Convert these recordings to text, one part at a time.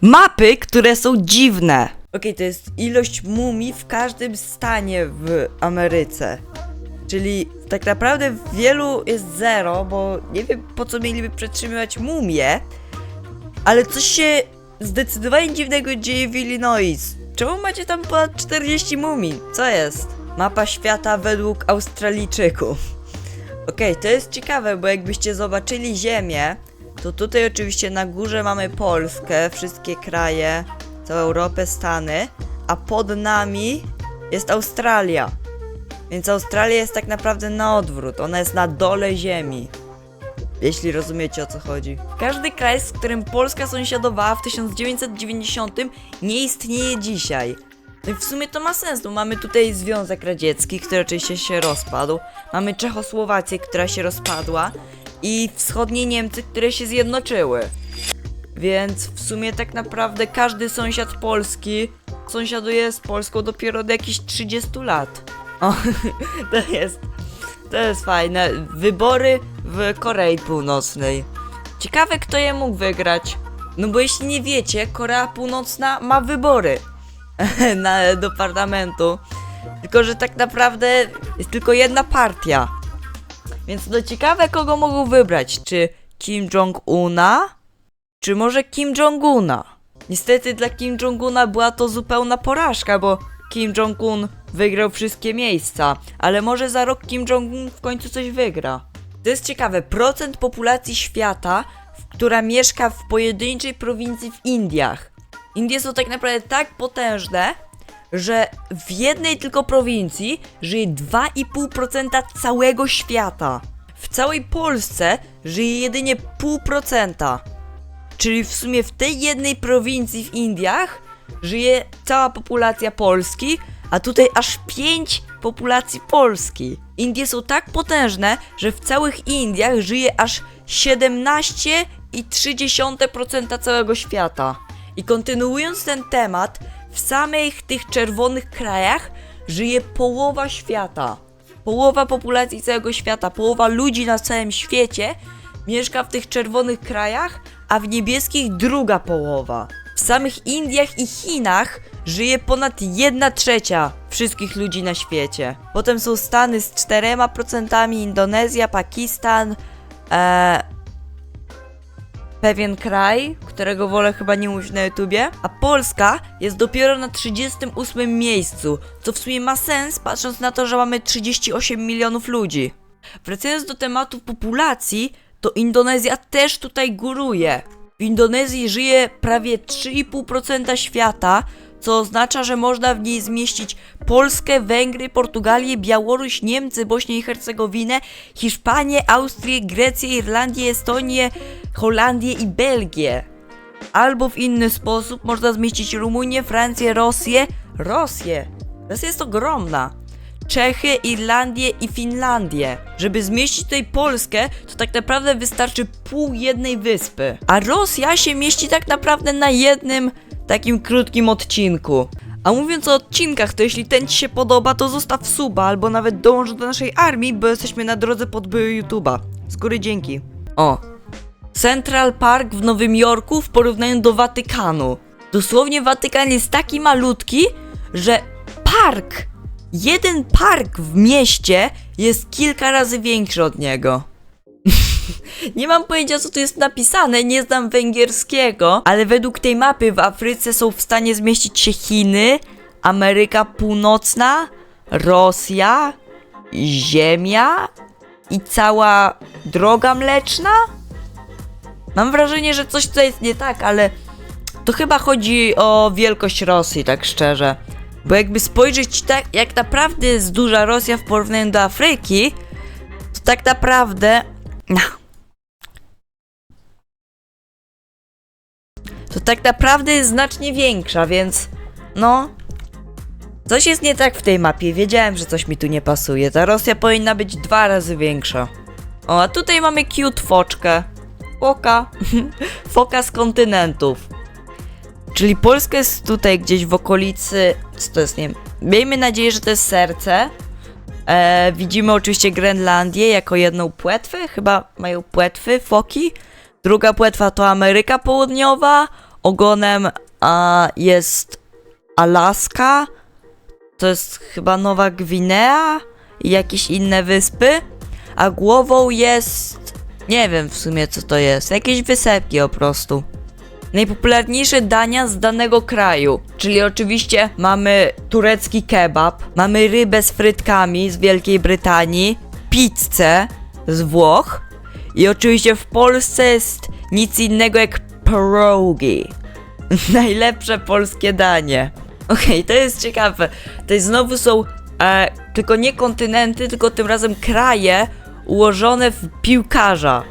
Mapy, które są dziwne. Okej, to jest ilość mumii w każdym stanie w Ameryce. Czyli tak naprawdę wielu jest zero, bo nie wiem po co mieliby przetrzymywać mumię, ale coś się zdecydowanie dziwnego dzieje w Illinois. Czemu macie tam ponad 40 mumii? Co jest? Mapa świata według Australijczyków. Okej, to jest ciekawe, bo jakbyście zobaczyli Ziemię, to tutaj oczywiście na górze mamy Polskę, wszystkie kraje, całą Europę, Stany, a pod nami jest Australia. Więc Australia jest tak naprawdę na odwrót, ona jest na dole Ziemi. Jeśli rozumiecie o co chodzi. Każdy kraj, z którym Polska sąsiadowała w 1990 nie istnieje dzisiaj. No i w sumie to ma sens, bo mamy tutaj Związek Radziecki, który oczywiście się rozpadł. Mamy Czechosłowację, która się rozpadła. I wschodnie Niemcy, które się zjednoczyły. Więc w sumie tak naprawdę każdy sąsiad Polski sąsiaduje z Polską dopiero od jakichś 30 lat. O, to jest, to jest fajne. Wybory w Korei Północnej. Ciekawe, kto je mógł wygrać. No bo jeśli nie wiecie, Korea Północna ma wybory na, do parlamentu. Tylko, że tak naprawdę jest tylko jedna partia. Więc no ciekawe, kogo mogą wybrać. Czy Kim Jong-una? Czy może Kim Jong-una? Niestety dla Kim Jong-una była to zupełna porażka, bo Kim Jong-un wygrał wszystkie miejsca, ale może za rok Kim Jong-un w końcu coś wygra. To jest ciekawe, procent populacji świata, która mieszka w pojedynczej prowincji w Indiach. Indie są tak naprawdę tak potężne, że w jednej tylko prowincji żyje 2,5% całego świata. W całej Polsce żyje jedynie 0,5%. Czyli w sumie w tej jednej prowincji w Indiach żyje cała populacja Polski, a tutaj aż 5 populacji Polski. Indie są tak potężne, że w całych Indiach żyje aż 17,3% całego świata. I kontynuując ten temat, w samych tych czerwonych krajach żyje połowa świata. Połowa populacji całego świata, połowa ludzi na całym świecie mieszka w tych czerwonych krajach, a w niebieskich druga połowa. W samych Indiach i Chinach żyje ponad 1 trzecia wszystkich ludzi na świecie. Potem są Stany z 4%, Indonezja, Pakistan, e, pewien kraj, którego wolę chyba nie mówić na YouTubie, a Polska jest dopiero na 38 miejscu, co w sumie ma sens, patrząc na to, że mamy 38 milionów ludzi. Wracając do tematu populacji, to Indonezja też tutaj góruje. W Indonezji żyje prawie 3,5% świata, co oznacza, że można w niej zmieścić Polskę, Węgry, Portugalię, Białoruś, Niemcy, Bośnię i Hercegowinę, Hiszpanię, Austrię, Grecję, Irlandię, Estonię, Holandię i Belgię. Albo w inny sposób można zmieścić Rumunię, Francję, Rosję. Rosję! Rosja jest ogromna. Czechy, Irlandię i Finlandię. Żeby zmieścić tutaj Polskę, to tak naprawdę wystarczy pół jednej wyspy. A Rosja się mieści tak naprawdę na jednym takim krótkim odcinku. A mówiąc o odcinkach, to jeśli ten Ci się podoba, to zostaw suba albo nawet dołącz do naszej armii, bo jesteśmy na drodze podbyły YouTube'a. Z góry dzięki. O, Central Park w Nowym Jorku w porównaniu do Watykanu. Dosłownie Watykan jest taki malutki, że park, jeden park w mieście jest kilka razy większy od niego. Nie mam pojęcia, co tu jest napisane, nie znam węgierskiego, ale według tej mapy w Afryce są w stanie zmieścić się Chiny, Ameryka Północna, Rosja, Ziemia i cała droga mleczna? Mam wrażenie, że coś tutaj jest nie tak, ale to chyba chodzi o wielkość Rosji, tak szczerze. Bo jakby spojrzeć tak, jak naprawdę jest duża Rosja w porównaniu do Afryki, to tak naprawdę. No. Tak naprawdę jest znacznie większa, więc. No. Coś jest nie tak w tej mapie. Wiedziałem, że coś mi tu nie pasuje. Ta Rosja powinna być dwa razy większa. O, a tutaj mamy cute foczkę. Foka. Foka z kontynentów. Czyli Polska jest tutaj gdzieś w okolicy. Co to jest? Nie wiem. Miejmy nadzieję, że to jest serce. E, widzimy oczywiście Grenlandię jako jedną płetwę. Chyba mają płetwy, foki. Druga płetwa to Ameryka Południowa. Ogonem a, jest Alaska, to jest chyba Nowa Gwinea i jakieś inne wyspy, a głową jest, nie wiem w sumie co to jest, jakieś wysepki po prostu. Najpopularniejsze dania z danego kraju, czyli oczywiście mamy turecki kebab, mamy rybę z frytkami z Wielkiej Brytanii, pizzę z Włoch i oczywiście w Polsce jest nic innego jak pierogi. Najlepsze polskie danie. Okej, to jest ciekawe. To znowu są e, tylko nie kontynenty, tylko tym razem kraje ułożone w piłkarza.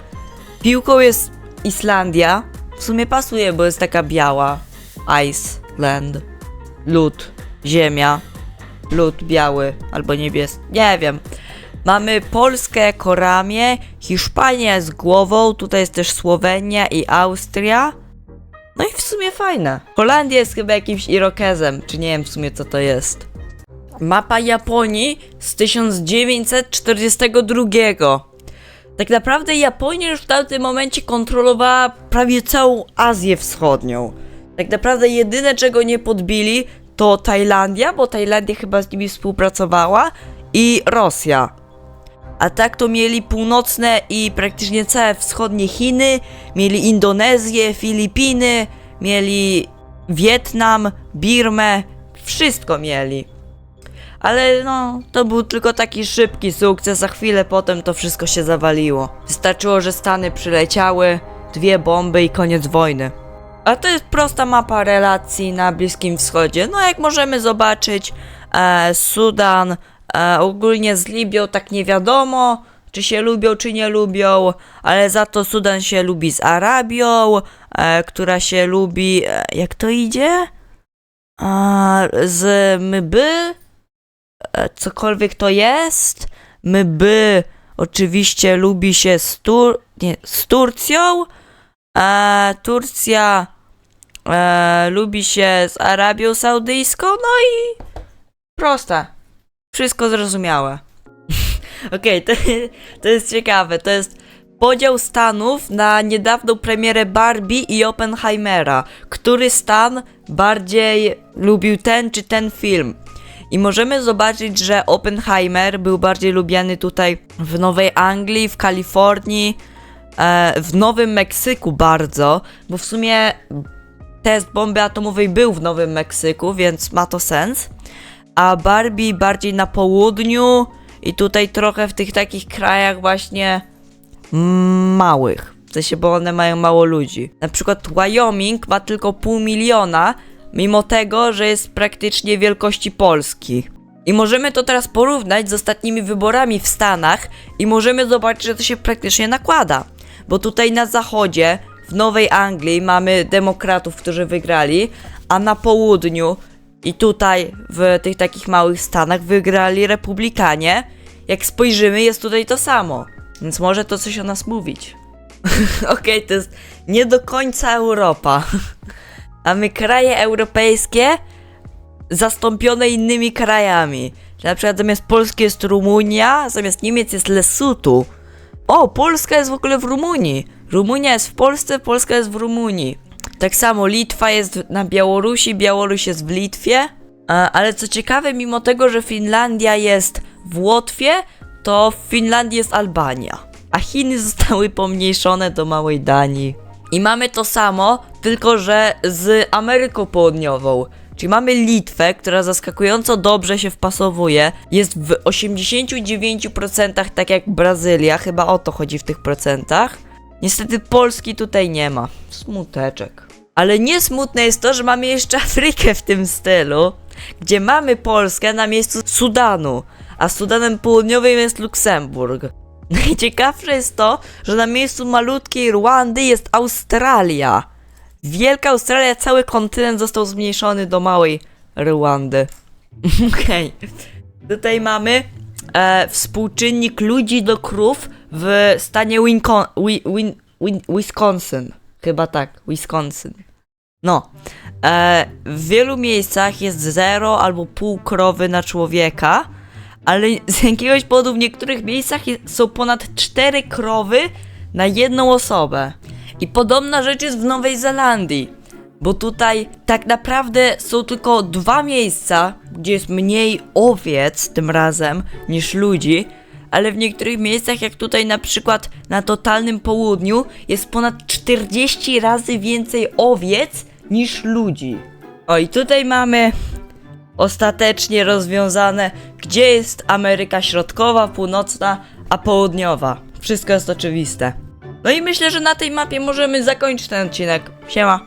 Piłką jest Islandia. W sumie pasuje, bo jest taka biała. Iceland. Lód. Ziemia. Lód biały albo niebieski. Nie wiem. Mamy Polskę jako ramię, Hiszpania jest głową, tutaj jest też Słowenia i Austria. No i w sumie fajne. Holandia jest chyba jakimś irokezem, czy nie wiem w sumie co to jest. Mapa Japonii z 1942. Tak naprawdę Japonia już w tamtym momencie kontrolowała prawie całą Azję Wschodnią. Tak naprawdę jedyne czego nie podbili to Tajlandia, bo Tajlandia chyba z nimi współpracowała i Rosja. A tak to mieli północne i praktycznie całe wschodnie Chiny, mieli Indonezję, Filipiny, mieli Wietnam, Birmę, wszystko mieli. Ale no, to był tylko taki szybki sukces, a chwilę potem to wszystko się zawaliło. Wystarczyło, że Stany przyleciały, dwie bomby i koniec wojny. A to jest prosta mapa relacji na Bliskim Wschodzie. No jak możemy zobaczyć, e, Sudan, e, ogólnie z Libią tak nie wiadomo, czy się lubią, czy nie lubią, ale za to Sudan się lubi z Arabią, e, która się lubi, e, jak to idzie? E, z Mby, e, cokolwiek to jest. Mby oczywiście lubi się z, Tur- nie, z Turcją, e, Turcja e, lubi się z Arabią Saudyjską, no i proste. Wszystko zrozumiałe. Okej, to, to jest ciekawe. To jest podział Stanów na niedawną premierę Barbie i Oppenheimera. Który stan bardziej lubił ten czy ten film? I możemy zobaczyć, że Oppenheimer był bardziej lubiany tutaj w Nowej Anglii, w Kalifornii, e, w Nowym Meksyku bardzo, bo w sumie test bomby atomowej był w Nowym Meksyku, więc ma to sens. A Barbie bardziej na południu i tutaj trochę w tych takich krajach właśnie małych. W sensie, bo one mają mało ludzi. Na przykład Wyoming ma tylko pół miliona, mimo tego, że jest praktycznie wielkości Polski. I możemy to teraz porównać z ostatnimi wyborami w Stanach i możemy zobaczyć, że to się praktycznie nakłada. Bo tutaj na zachodzie, w Nowej Anglii mamy demokratów, którzy wygrali, a na południu i tutaj w tych takich małych stanach wygrali republikanie. Jak spojrzymy, jest tutaj to samo. Więc może to coś o nas mówić. Okej, to jest nie do końca Europa. Mamy kraje europejskie zastąpione innymi krajami. Na przykład zamiast Polski jest Rumunia, zamiast Niemiec jest Lesutu. O, Polska jest w ogóle w Rumunii. Rumunia jest w Polsce, Polska jest w Rumunii. Tak samo Litwa jest na Białorusi, Białoruś jest w Litwie. A, ale co ciekawe, mimo tego, że Finlandia jest w Łotwie, to w Finlandii jest Albania. A Chiny zostały pomniejszone do małej Danii. I mamy to samo, tylko że z Ameryką Południową. Czyli mamy Litwę, która zaskakująco dobrze się wpasowuje. Jest w 89% tak jak Brazylia, chyba o to chodzi w tych procentach. Niestety Polski tutaj nie ma. Smuteczek. Ale nie smutne jest to, że mamy jeszcze Afrykę w tym stylu, gdzie mamy Polskę na miejscu Sudanu, a Sudanem Południowym jest Luksemburg. Najciekawsze jest to, że na miejscu malutkiej Rwandy jest Australia. Wielka Australia, cały kontynent został zmniejszony do małej Rwandy. Okej. Tutaj mamy e, współczynnik ludzi do krów w stanie Wincon, Wi, Win, Win, Wisconsin. Chyba tak, Wisconsin. No. E, w wielu miejscach jest zero albo pół krowy na człowieka, ale z jakiegoś powodu w niektórych miejscach je- są ponad cztery krowy na jedną osobę. I podobna rzecz jest w Nowej Zelandii. Bo tutaj tak naprawdę są tylko dwa miejsca, gdzie jest mniej owiec tym razem niż ludzi, ale w niektórych miejscach, jak tutaj na przykład na totalnym południu, jest ponad 40 razy więcej owiec niż ludzi. O i tutaj mamy ostatecznie rozwiązane, gdzie jest Ameryka Środkowa, Północna, a Południowa. Wszystko jest oczywiste. No i myślę, że na tej mapie możemy zakończyć ten odcinek. Siema.